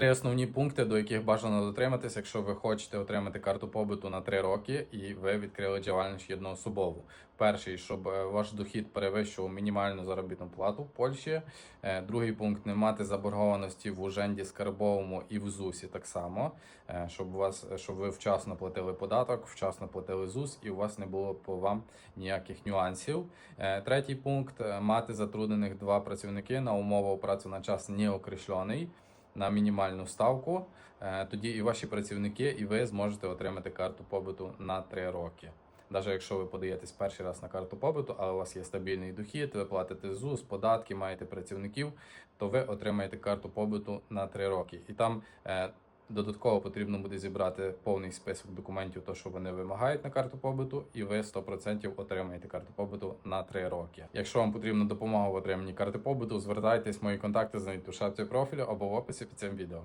Три основні пункти, до яких бажано дотриматися, якщо ви хочете отримати карту побуту на 3 роки і ви відкрили діяльність єдноособову. Перший, щоб е, ваш дохід перевищував мінімальну заробітну плату в Польщі. Е, Другий пункт не мати заборгованості в Уженді Скарбовому і в ЗУСі так само, е, щоб вас щоб ви вчасно платили податок, вчасно платили ЗУС, і у вас не було по вам ніяких нюансів. Третій пункт мати затруднених два працівники на умову праці на час неокрещений на мінімальну ставку. Е, Тоді і ваші працівники, і ви зможете отримати карту побуту на 3 роки. Навіть якщо ви подаєтесь перший раз на карту побуту, але у вас є стабільний дохід, ви платите ЗУС, податки, маєте працівників, то ви отримаєте карту побуту на 3 роки. І там е, додатково потрібно буде зібрати повний список документів, то що вони вимагають на карту побуту, і ви 100% отримаєте карту побуту на 3 роки. Якщо вам потрібна допомога в отриманні карти побуту, звертайтесь, мої контакти знайдуть у шапці профілю або в описі під цим відео.